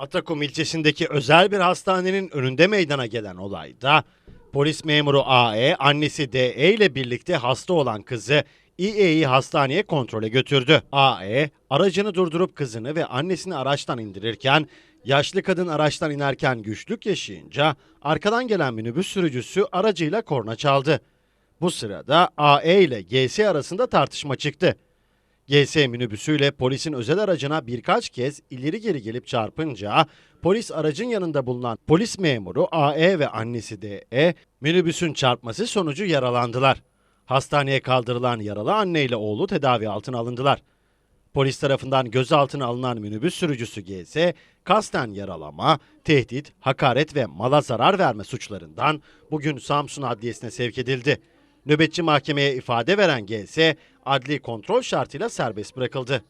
Atakum ilçesindeki özel bir hastanenin önünde meydana gelen olayda polis memuru AE annesi DE ile birlikte hasta olan kızı İE'yi hastaneye kontrole götürdü. AE aracını durdurup kızını ve annesini araçtan indirirken yaşlı kadın araçtan inerken güçlük yaşayınca arkadan gelen minibüs sürücüsü aracıyla korna çaldı. Bu sırada AE ile GS arasında tartışma çıktı. GS minibüsüyle polisin özel aracına birkaç kez ileri geri gelip çarpınca polis aracın yanında bulunan polis memuru AE ve annesi DE minibüsün çarpması sonucu yaralandılar. Hastaneye kaldırılan yaralı anne ile oğlu tedavi altına alındılar. Polis tarafından gözaltına alınan minibüs sürücüsü GS, kasten yaralama, tehdit, hakaret ve mala zarar verme suçlarından bugün Samsun Adliyesi'ne sevk edildi. Nöbetçi mahkemeye ifade veren GS, adli kontrol şartıyla serbest bırakıldı.